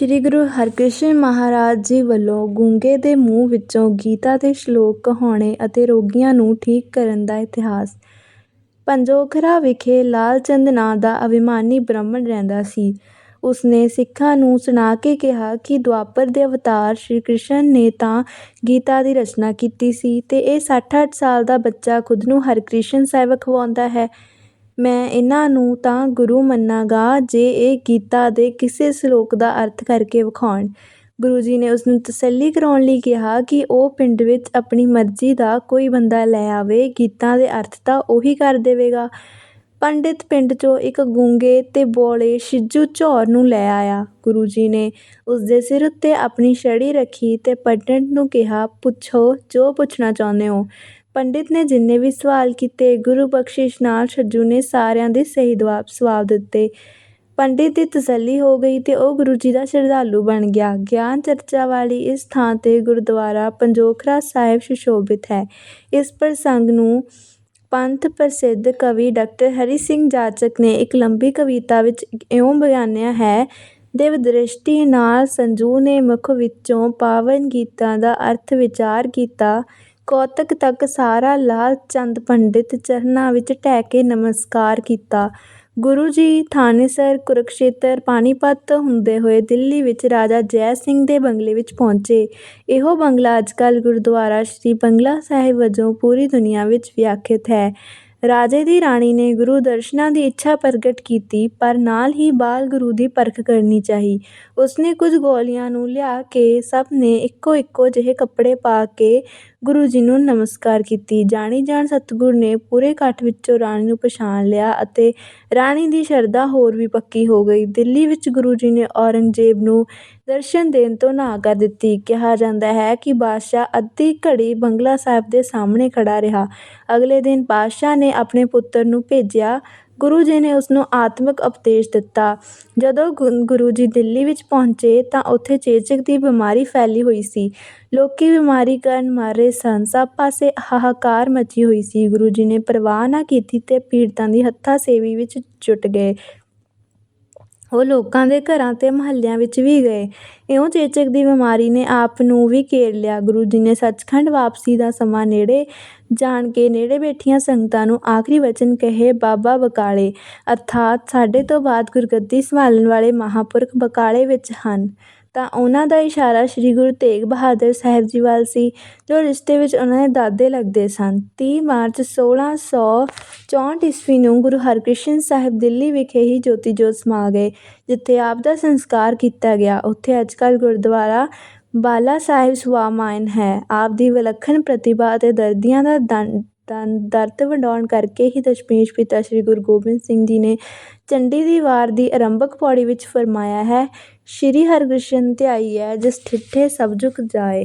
ਸ੍ਰੀ ਗੁਰੂ ਹਰਿਕ੍ਰਿਸ਼ਨ ਮਹਾਰਾਜ ਜੀ ਵੱਲੋਂ ਗੂੰਗੇ ਦੇ ਮੂੰਹ ਵਿੱਚੋਂ ਗੀਤਾ ਦੇ ਸ਼ਲੋਕ ਕਹਾਉਣੇ ਅਤੇ ਰੋਗੀਆਂ ਨੂੰ ਠੀਕ ਕਰਨ ਦਾ ਇਤਿਹਾਸ ਪੰਜੋਖਰਾ ਵਿਖੇ ਲਾਲ ਚੰਦ ਨਾਂ ਦਾ ਅਭਿਮਾਨੀ ਬ੍ਰਾਹਮਣ ਰਹਿੰਦਾ ਸੀ। ਉਸਨੇ ਸਿੱਖਾਂ ਨੂੰ ਸੁਣਾ ਕੇ ਕਿਹਾ ਕਿ ਦੁਆਪਰ ਦੇ ਅਵਤਾਰ ਸ੍ਰੀ ਕ੍ਰਿਸ਼ਨ ਨੇ ਤਾਂ ਗੀਤਾ ਦੀ ਰਚਨਾ ਕੀਤੀ ਸੀ ਤੇ ਇਹ ਸੱਠ-ਅੱਠ ਸਾਲ ਦਾ ਬੱਚਾ ਖ਼ੁਦ ਨੂੰ ਹਰਿਕ੍ਰਿਸ਼ਨ ਸਾਹਿਬ ਅਖਵਾਉਂਦਾ ਹੈ। ਮੈਂ ਇਹਨਾਂ ਨੂੰ ਤਾਂ ਗੁਰੂ ਮੰਨਾਂਗਾ ਜੇ ਇਹ ਗੀਤਾ ਦੇ ਕਿਸੇ ਸਲੋਕ ਦਾ ਅਰਥ ਕਰਕੇ ਵਿਖਾਉਣ। ਗੁਰੂ ਜੀ ਨੇ ਉਸਨੂੰ ਤਸੱਲੀ ਕਰਾਉਣ ਲਈ ਕਿਹਾ ਕਿ ਉਹ ਪਿੰਡ ਵਿੱਚ ਆਪਣੀ ਮਰਜ਼ੀ ਦਾ ਕੋਈ ਬੰਦਾ ਲੈ ਆਵੇ, ਗੀਤਾ ਦੇ ਅਰਥ ਤਾਂ ਉਹੀ ਕਰ ਦੇਵੇਗਾ। ਪੰਡਿਤ ਪਿੰਡ 'ਚੋਂ ਇੱਕ ਗੂੰਗੇ ਤੇ ਬੋਲੇ ਛਿੰਝੂ ਝੌਰ ਨੂੰ ਲੈ ਆਇਆ। ਗੁਰੂ ਜੀ ਨੇ ਉਸਦੇ ਸਿਰ ਉੱਤੇ ਆਪਣੀ ਛੜੀ ਰੱਖੀ ਤੇ ਪੰਡਿਤ ਨੂੰ ਕਿਹਾ, "ਪੁੱਛੋ, ਜੋ ਪੁੱਛਣਾ ਚਾਹੁੰਦੇ ਹੋ।" ਪੰਡਿਤ ਨੇ ਜਿੰਨੇ ਵੀ ਸਵਾਲ ਕੀਤੇ, ਗੁਰੂ ਬਖ਼ਸ਼ਿਸ਼ ਨਾਲ ਛੱਜੂ ਨੇ ਸਾਰਿਆਂ ਦੇ ਸਹੀ ਸਵਾਬ ਦਿੱਤੇ। ਪੰਡਿਤ ਦੀ ਤਸੱਲੀ ਹੋ ਗਈ ਤੇ ਉਹ ਗੁਰੂ ਜੀ ਦਾ ਸ਼ਰਧਾਲੂ ਬਣ ਗਿਆ। ਗਿਆਨ ਚਰਚਾ ਵਾਲੀ ਇਸ ਥਾਂ 'ਤੇ ਗੁਰਦੁਆਰਾ ਪੰਜੋਖਰਾ ਸਾਹਿਬ ਸੁਸ਼ੋਭਿਤ ਹੈ। ਇਸ ਪ੍ਰਸੰਗ ਨੂੰ ਪੰਥ ਪ੍ਰਸਿੱਧ ਕਵੀ ਡਾਕਟਰ ਹਰੀ ਸਿੰਘ ਜਾਚਕ ਨੇ ਇੱਕ ਲੰਬੀ ਕਵਿਤਾ ਵਿੱਚ ਇਉਂ ਬਿਆਨਿਆ ਹੈ: ਦਿਵ ਦ੍ਰਿਸ਼ਟੀ ਨਾਲ ਸੰਜੂ ਨੇ ਮੁਖ ਵਿੱਚੋਂ ਪਾਵਨ ਗੀਤਾਂ ਦਾ ਅਰਥ ਵਿਚਾਰ ਕੀਤਾ। ਕੌਤਕ ਤੱਕ ਸਾਰਾ ਲਾਲ ਚੰਦ ਪੰਡਿਤ ਚਰਨਾਂ ਵਿੱਚ ਢਹਿ ਕੇ ਨਮਸਕਾਰ ਕੀਤਾ। ਗੁਰੂ ਜੀ ਥਾਨੇਸਰ, ਕੁਰੂਕਸ਼ੇਤਰ, ਪਾਣੀਪਤ ਹੁੰਦੇ ਹੋਏ ਦਿੱਲੀ ਵਿੱਚ ਰਾਜਾ ਜੈ ਸਿੰਘ ਦੇ ਬੰਗਲੇ ਵਿੱਚ ਪਹੁੰਚੇ। ਇਹੋ ਬੰਗਲਾ ਅੱਜਕੱਲ੍ਹ ਗੁਰਦੁਆਰਾ ਸ੍ਰੀ ਬੰਗਲਾ ਸਾਹਿਬ ਵਜੋਂ ਪੂਰੀ ਦੁਨੀਆ ਵਿੱਚ ਵਿਆਖਿਤ ਹੈ। ਰਾਜੇ ਦੀ ਰਾਣੀ ਨੇ ਗੁਰੂ ਦਰਸ਼ਨਾਂ ਦੀ ਇੱਛਾ ਪ੍ਰਗਟ ਕੀਤੀ, ਪਰ ਨਾਲ ਹੀ ਬਾਲ ਗੁਰੂ ਦੀ ਪਰਖ ਕਰਨੀ ਚਾਹੀ। ਉਸਨੇ ਕੁਝ ਗੋਲੀਆਂ ਨੂੰ ਲਿਆ ਕੇ ਸਭ ਨੇ ਇੱਕੋ-ਇੱਕੋ ਜਿਹੇ ਕੱਪੜੇ ਪਾ ਕੇ ਗੁਰੂ ਜੀ ਨੂੰ ਨਮਸਕਾਰ ਕੀਤੀ। ਜਾਣੀ-ਜਾਣ ਸਤਿਗੁਰ ਨੇ ਪੂਰੇ ਇਕੱਠ ਵਿੱਚੋਂ ਰਾਣੀ ਨੂੰ ਪਛਾਣ ਲਿਆ ਅਤੇ ਰਾਣੀ ਦੀ ਸ਼ਰਧਾ ਹੋਰ ਵੀ ਪੱਕੀ ਹੋ ਗਈ। ਦਿੱਲੀ ਵਿੱਚ ਗੁਰੂ ਜੀ ਨੇ ਔਰੰਗਜ਼ੇਬ ਨੂੰ ਦਰਸ਼ਨ ਦੇਣ ਤੋਂ ਨਾਂਹ ਕਰ ਦਿੱਤੀ। ਕਿਹਾ ਜਾਂਦਾ ਹੈ ਕਿ ਬਾਦਸ਼ਾਹ ਅੱਧੀ ਘੜੀ ਬੰਗਲਾ ਸਾਹਿਬ ਦੇ ਸਾਹਮਣੇ ਖੜ੍ਹਾ ਰਿਹਾ। ਅਗਲੇ ਦਿਨ ਬਾਦਸ਼ਾਹ ਨੇ ਆਪਣੇ ਪੁੱਤਰ ਨੂੰ ਭੇਜਿਆ। ਗੁਰੂ ਜੀ ਨੇ ਉਸਨੂੰ ਆਤਮਿਕ ਉਪਦੇਸ਼ ਦਿੱਤਾ। ਜਦੋਂ ਗੁ, ਗੁਰੂ ਜੀ ਦਿੱਲੀ ਵਿੱਚ ਪਹੁੰਚੇ ਤਾਂ ਉੱਥੇ ਚੇਚਕ ਦੀ ਬਿਮਾਰੀ ਫੈਲੀ ਹੋਈ ਸੀ। ਲੋਕੀਂ ਬਿਮਾਰੀ ਕਾਰਨ ਮਰ ਰਹੇ ਸਨ। ਸਭ ਪਾਸੇ ਹਾਹਾਕਾਰ ਮਚੀ ਹੋਈ ਸੀ। ਗੁਰੂ ਜੀ ਨੇ ਪਰਵਾਹ ਨਾ ਕੀਤੀ ਤੇ ਪੀੜਤਾਂ ਦੀ ਹੱਥਾਂ ਸੇਵੀ ਵਿੱਚ ਜੁਟ ਗਏ। ਉਹ ਲੋਕਾਂ ਦੇ ਘਰਾਂ ਅਤੇ ਮੁਹੱਲਿਆਂ ਵਿੱਚ ਵੀ ਗਏ। ਇਉਂ ਚੇਚਕ ਦੀ ਬਿਮਾਰੀ ਨੇ ਆਪ ਨੂੰ ਵੀ ਘੇਰ ਲਿਆ। ਗੁਰੂ ਜੀ ਨੇ ਸੱਚਖੰਡ ਵਾਪਸੀ ਦਾ ਸਮਾਂ ਨੇੜੇ ਜਾਣ ਕੇ ਨੇੜੇ ਬੈਠੀਆਂ ਸੰਗਤਾਂ ਨੂੰ ਆਖਰੀ ਵਚਨ ਕਹੇ, "ਬਾਬਾ ਬਕਾਲੇ" ਅਰਥਾਤ ਸਾਡੇ ਤੋਂ ਬਾਅਦ ਗੁਰਗੱਦੀ ਸੰਭਾਲਣ ਵਾਲੇ ਮਹਾਂਪੁਰਖ ਬਕਾਲੇ ਵਿੱਚ ਹਨ ਤਾਂ ਉਹਨਾਂ ਦਾ ਇਸ਼ਾਰਾ ਸ੍ਰੀ ਗੁਰੂ ਤੇਗ ਬਹਾਦਰ ਸਾਹਿਬ ਜੀ ਵੱਲ ਸੀ, ਜੋ ਰਿਸ਼ਤੇ ਵਿੱਚ ਉਹਨਾਂ ਦੇ ਦਾਦੇ ਲੱਗਦੇ ਸਨ। ਤੀਹ ਮਾਰਚ ਸੋਲ੍ਹਾਂ ਸੌ ਚੌਂਹਠ ਈਸਵੀ ਨੂੰ ਗੁਰੂ ਹਰਕ੍ਰਿਸ਼ਨ ਸਾਹਿਬ ਦਿੱਲੀ ਵਿਖੇ ਹੀ ਜੋਤੀ-ਜੋਤ ਸਮਾ ਗਏ। ਜਿੱਥੇ ਆਪ ਦਾ ਸੰਸਕਾਰ ਕੀਤਾ ਗਿਆ, ਉੱਥੇ ਅੱਜ ਕੱਲ੍ਹ ਗੁਰਦੁਆਰਾ ਬਾਲਾ ਸਾਹਿਬ ਸੋਭਾਮਾਨ ਹੈ। ਆਪ ਦੀ ਵਿਲੱਖਣ ਪ੍ਰਤਿਭਾ ਅਤੇ ਦਰਦੀਆਂ ਦਾ ਦਰਦ ਵੰਡਾਉਣ ਕਰਕੇ ਹੀ ਦਸ਼ਮੇਸ਼ ਪਿਤਾ ਸ੍ਰੀ ਗੁਰੂ ਗੋਬਿੰਦ ਸਿੰਘ ਜੀ ਨੇ ਚੰਡੀ ਦੀ ਵਾਰ ਦੀ ਆਰੰਭਕ ਪੌੜੀ ਵਿੱਚ ਫਰਮਾਇਆ ਹੈ: "ਸ੍ਰੀ ਹਰਿਕ੍ਰਿਸ਼ਨ ਧਿਆਈ ਹੈ, ਜਿਸ ਠਿੱਠੇ ਸਭ ਝੁਕਿ ਜਾਏ।